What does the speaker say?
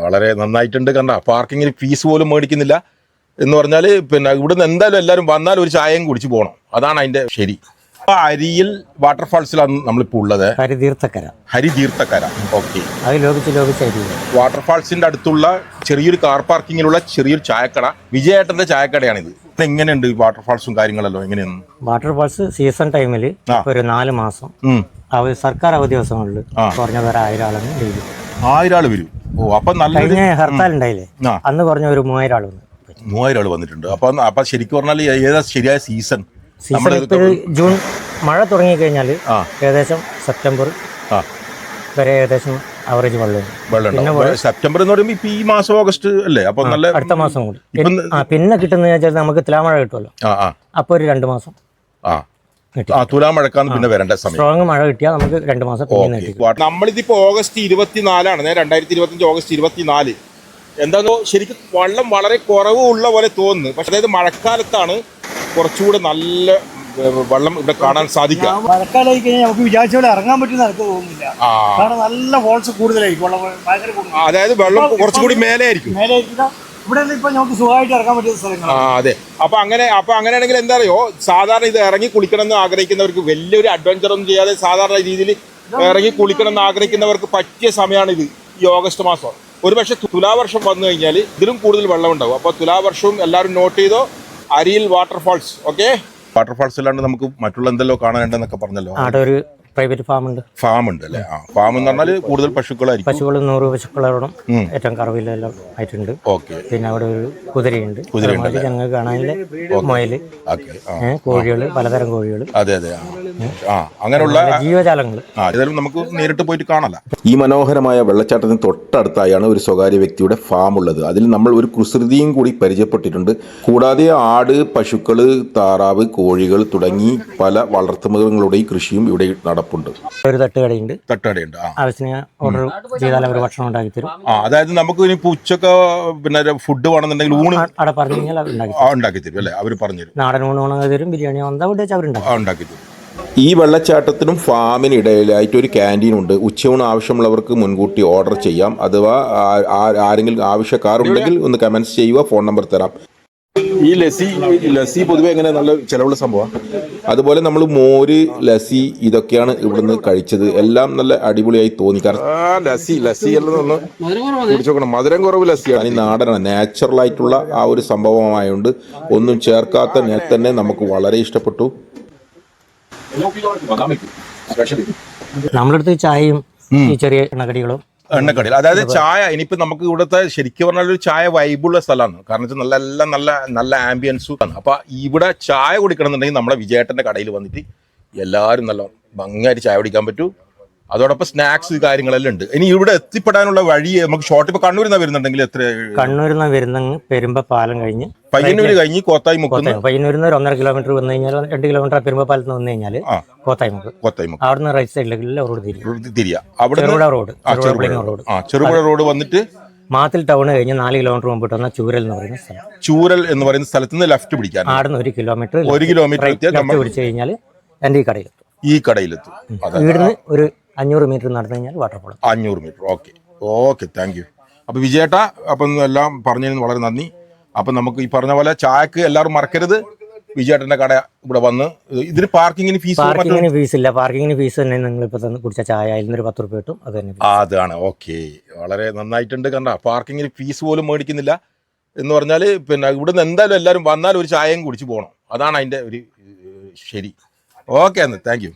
വളരെ നന്നായിട്ടുണ്ട് കണ്ട. പാർക്കിങ്ങിന് ഫീസ് പോലും മേടിക്കുന്നില്ല എന്ന് പറഞ്ഞാൽ പിന്നെ ഇവിടുന്ന് എന്തായാലും എല്ലാവരും വന്നാൽ ഒരു ചായയും കുടിച്ച് പോകണം അതാണ് അതിന്റെ ശരി. അപ്പൊ അരിയിൽ വാട്ടർഫാൾസിലാണ് നമ്മളിപ്പോൾ ഉള്ളത്. ഹരിതീർത്ഥക്കര. ഹരിതീർത്ഥക്കര. ഓക്കെ. അത് ലോപിച്ച് ലോപിച്ച് വാട്ടർഫാൾസിന്റെ അടുത്തുള്ള ചെറിയൊരു കാർ പാർക്കിങ്ങിലുള്ള ചെറിയൊരു ചായക്കട. വിജയേട്ടന്റെ ചായക്കടയാണിത്. എങ്ങനെയുണ്ട് വാട്ടർഫാൾസും കാര്യങ്ങളല്ലോ? എങ്ങനെയാണ്? വാട്ടർഫാൾസ് സീസൺ ടൈമിൽ ഒരു നാല് മാസം. സർക്കാർ അവധി ദിവസങ്ങളിൽ. കുറഞ്ഞത് ഒരു ആയിരം ആളാണ് ആയിരം ആൾ വരും. ഓ അപ്പൊ നല്ല കഴിഞ്ഞ ഹർത്താൽ ഉണ്ടായില്ലേ ആ. അന്ന് പറഞ്ഞ ഒരു മൂവായിരം ആൾ വന്നു. മൂവായിരം ആൾ വന്നിട്ടുണ്ട്. അപ്പൊ അപ്പൊ ശരിക്കും പറഞ്ഞാൽ ഏതാ ശരിയായ സീസൺ? സീസൺ ഇപ്പോൾ ജൂൺ മഴ തുടങ്ങി കഴിഞ്ഞാൽ ആ. ഏകദേശം സെപ്റ്റംബർ ആ. വരെ ഏകദേശം ആവറേജ് വെള്ളം വെള്ളം ഉണ്ടാവും സെപ്റ്റംബർ എന്ന് പറയുമ്പോൾ ഇപ്പൊ ഈ മാസം ഓഗസ്റ്റ് അല്ലേ? അപ്പൊ നല്ല അടുത്ത മാസം കൂടി. ഇപ്പം ആ പിന്നെ കിട്ടുന്നത് വെച്ചാൽ നമുക്ക് തുലാമഴ കിട്ടുമല്ലോ. ആ ആ. അപ്പോൾ ഒരു രണ്ട് മാസം. ആ. ആ തുലാമഴക്കാന്ന് പിന്നെ വരേണ്ട സമയം. സ്ട്രോങ് മഴ കിട്ടിയാൽ നമുക്ക് രണ്ട് മാസം നമ്മളിതിപ്പോ ഓഗസ്റ്റ് ഇരുപത്തിനാലാണ് രണ്ടായിരത്തി ഇരുപത്തഞ്ച് ഓഗസ്റ്റ് ഇരുപത്തിനാല്. എന്താണോ ശരിക്കും വെള്ളം വളരെ കുറവ് ഉള്ള പോലെ തോന്നുന്നു. പക്ഷെ അതായത് മഴക്കാലത്താണ് കുറച്ചുകൂടെ നല്ല വെള്ളം ഇവിടെ കാണാൻ സാധിക്കുക. മഴക്കാലമായി കഴിഞ്ഞാൽ നമുക്ക് വിചാരിച്ച പോലെ ഇറങ്ങാൻ പറ്റുന്ന എനിക്ക് തോന്നുന്നില്ല. കാരണം നല്ല ഫോൾസ് കൂടുതലായിരിക്കും അതായത് വെള്ളം കുറച്ചുകൂടി മേലെ ആയിരിക്കും മേലെ ഇരിക്കുന്ന ഇവിടെ നിന്ന് ഇപ്പൊ നമുക്ക് സുഖമായിട്ട് ഇറങ്ങാൻ പറ്റുന്ന ആ സ്ഥലങ്ങളാണ് അതെ. അപ്പൊ അങ്ങനെ അപ്പൊ അങ്ങനെയാണെങ്കിൽ എന്താ അറിയോ സാധാരണ ഇത് ഇറങ്ങി കുളിക്കണം എന്ന് ആഗ്രഹിക്കുന്നവർക്ക് വലിയൊരു അഡ്വഞ്ചർ ഒന്നും ചെയ്യാതെ സാധാരണ രീതിയിൽ ഇറങ്ങി കുളിക്കണം എന്ന് ആഗ്രഹിക്കുന്നവർക്ക് പറ്റിയ സമയമാണ് ഇത് ഈ ഓഗസ്റ്റ് മാസം. ഒരുപക്ഷെ തുലാവർഷം വന്നു കഴിഞ്ഞാൽ ഇതിലും കൂടുതൽ വെള്ളം ഉണ്ടാവും അപ്പോൾ തുലാവർഷവും എല്ലാവരും നോട്ട് ചെയ്തോ അരിയിൽ വാട്ടർഫാൾസ് ഓക്കെ വാട്ടർഫാൾസ് അല്ലാണ്ട് നമുക്ക് മറ്റുള്ള എന്തെല്ലോ കാണാനുണ്ടെന്നൊക്കെ പറഞ്ഞല്ലോ. അവിടെ ഒരു പ്രൈവറ്റ് ഫാം ഉണ്ട് ഫാം ഉണ്ട് അല്ലേ? ആ ഫാം എന്ന് പറഞ്ഞാൽ കൂടുതൽ പശുക്കളായിരിക്കും. പശുക്കൾ നൂറ് പശുക്കളോടും ഏറ്റവും കറവിലെല്ലാം ആയിട്ടുണ്ട്. ഓക്കെ. പിന്നെ അവിടെ ഒരു കുതിരയുണ്ട്. കുതിരയുണ്ട് ഞങ്ങൾ ഞങ്ങൾക്ക് കാണാനില്ല. മുയൽ കോഴികൾ കോഴികൾ പലതരം കോഴികൾ അതെ അതെ ആ. അങ്ങനെയുള്ള ജീവജാലങ്ങൾ ഏതായാലും നമുക്ക് നേരിട്ട് പോയിട്ട് കാണാല. ഈ മനോഹരമായ വെള്ളച്ചാട്ടത്തിന് തൊട്ടടുത്തായാണ് ഒരു സ്വകാര്യ വ്യക്തിയുടെ ഫാം ഉള്ളത്. അതിൽ നമ്മൾ ഒരു കുസൃതിയും കൂടി പരിചയപ്പെട്ടിട്ടുണ്ട്. കൂടാതെ ആട് പശുക്കൾ താറാവ് കോഴികൾ തുടങ്ങി പല വളർത്തുമൃഗങ്ങളുടെയും കൃഷിയും ഇവിടെ നടപ്പുണ്ട് ഒരു തട്ടുകടയുണ്ട് തട്ടുകടയുണ്ട് ആ. ആവശ്യത്തിന് ഓർഡർ ചെയ്താൽ അവർ ഭക്ഷണം ഉണ്ടാക്കി തരും. ആ അതായത് നമുക്ക് ഇനി ഉച്ചയ്ക്ക് പിന്നെ ഫുഡ് വേണമെന്നുണ്ടെങ്കിൽ ഊണ് അവിടെ പറഞ്ഞു കഴിഞ്ഞാൽ അവർ ഉണ്ടാക്കി ആ ഉണ്ടാക്കി തരും അല്ലേ? അവർ പറഞ്ഞു തരും. നാടൻ ഊണ് ഉണങ്ങി തരും ബിരിയാണി എന്താ ഇവിടെ വെച്ചാൽ അവരുണ്ടാക്കി ആ ഉണ്ടാക്കി തരും. ഈ വെള്ളച്ചാട്ടത്തിനും ഫാമിനിടയിലായിട്ട് ഒരു ക്യാന്റീൻ ഉണ്ട്. ഉച്ചയൂണ് ആവശ്യമുള്ളവർക്ക് മുൻകൂട്ടി ഓർഡർ ചെയ്യാം. അഥവാ ആ- ആ- ആരെങ്കിലും ആവശ്യക്കാരുണ്ടെങ്കിൽ ഒന്ന് കമൻസ് ചെയ്യുക ഫോൺ നമ്പർ തരാം. ഈ ലസ്സി ലസ്സി പൊതുവെ എങ്ങനെ നല്ല ചിലവുള്ള സംഭവമാണ് അതുപോലെ നമ്മൾ മോര് ലസ്സി ഇതൊക്കെയാണ് ഇവിടുന്ന് കഴിച്ചത്. എല്ലാം നല്ല അടിപൊളിയായി തോന്നി. കാരണം ലസ്സി ലസ്സി എല്ലാം ഒന്ന് കുടിച്ചു നോക്കണം. മധുരം കുറവ് ലസ്സിയാണ് ഈ നാടനാണ്. നാച്ചുറൽ ആയിട്ടുള്ള ആ ഒരു സംഭവമായതുകൊണ്ട് ഒന്നും ചേർക്കാത്ത തന്നെ നമുക്ക് വളരെ ഇഷ്ടപ്പെട്ടു. നമ്മളടുത്ത് ചായയും ഈ ചെറിയ എണ്ണക്കടികളും എണ്ണക്കടയിൽ. അതായത് ചായ ഇനിയിപ്പോ നമുക്ക് ഇവിടുത്തെ ശരിക്കും പറഞ്ഞാൽ ഒരു ചായ വൈബുള്ള സ്ഥലമാണ്. കാരണം വെച്ചാൽ നല്ല എല്ലാം നല്ല നല്ല ആംബിയൻസും ആണ്. അപ്പൊ ഇവിടെ ചായ കുടിക്കണമെന്നുണ്ടെങ്കിൽ നമ്മുടെ വിജയേട്ടന്റെ കടയിൽ വന്നിട്ട് എല്ലാവരും നല്ല ഭംഗിയായിട്ട് ചായ കുടിക്കാൻ പറ്റൂ. അതോടൊപ്പം സ്നാക്സ് കാര്യങ്ങളെല്ലാം ഉണ്ട്. ഇനി ഇവിടെ എത്തിപ്പെടാനുള്ള വഴി നമുക്ക് ഷോർട്ട് ഇപ്പൊ കണ്ണൂരിൽ നിന്ന് വരുന്നുണ്ടെങ്കിൽ എത്ര കണ്ണൂരിൽ നിന്ന് വരുന്ന പെരുമ്പ പാലം കഴിഞ്ഞ് പയ്യന്നൂര് കഴിഞ്ഞ് കോത്തായി മുക്ക് പയ്യന്നൂരിൽ നിന്ന് ഒരു ഒന്നര കിലോമീറ്റർ വന്നു കഴിഞ്ഞാൽ രണ്ട് കിലോമീറ്റർ പെരുമ്പ പാലത്ത് നിന്ന് വന്നു കഴിഞ്ഞാൽ കോത്തായി മുക്ക്. കോത്തായി മുക്ക്. അവിടെ നിന്ന് റൈറ്റ് സൈഡിലേക്ക് റോഡ് തിരിയും. അവിടെ റോഡ്. റോഡ്. ചെറുപുഴ റോഡ് വന്നിട്ട് മാത്തിൽ ടൗൺ കഴിഞ്ഞ് നാല് കിലോമീറ്റർ മുമ്പ് വന്ന ചൂരൽ എന്ന് പറയുന്ന സ്ഥലം. ചൂരൽ എന്ന് പറയുന്ന സ്ഥലത്ത് നിന്ന് ലെഫ്റ്റ് പിടിക്കാൻ. ആടുന്ന് ഒരു കിലോമീറ്റർ ഒരു കിലോമീറ്റർ പിടിച്ചു കഴിഞ്ഞാൽ എന്റെ ഈ കടയിലെത്തും. ഈ കടയിലെത്തും. ഇവിടുന്ന് ഒരു അഞ്ഞൂറ് മീറ്റർ നടന്നു കഴിഞ്ഞാൽ വാട്ടർഫോൾ അഞ്ഞൂറ് metre. Okay. Okay thank you അപ്പോൾ വിജയേട്ട അപ്പം എല്ലാം പറഞ്ഞതിന് വളരെ നന്ദി. അപ്പം നമുക്ക് ഈ പറഞ്ഞ പോലെ ചായക്ക് എല്ലാവരും മറക്കരുത്. വിജയേട്ടന്റെ കട ഇവിടെ വന്ന് ഇതിന് പാർക്കിങ്ങിന് ഫീസ് പാർക്കിങ്ങിന് ഫീസ് ഇല്ല പാർക്കിങ്ങിന് ഫീസ് തന്നെ നിങ്ങൾ ഇപ്പോൾ തന്നെ കുടിച്ച ചായ അതിൽ നിന്നൊരു പത്ത് റുപ്യ കിട്ടും അത് തന്നെ അതാണ്. ഓക്കെ. വളരെ നന്നായിട്ടുണ്ട് കണ്ട. പാർക്കിങ്ങിന് ഫീസ് പോലും മേടിക്കുന്നില്ല. എന്ന് പറഞ്ഞാൽ പിന്നെ ഇവിടുന്ന് എന്തായാലും എല്ലാവരും വന്നാൽ ഒരു ചായയും കുടിച്ച് പോകണം അതാണ് അതിന്റെ ഒരു ശരി. ഓക്കെ എന്നാൽ. Thank you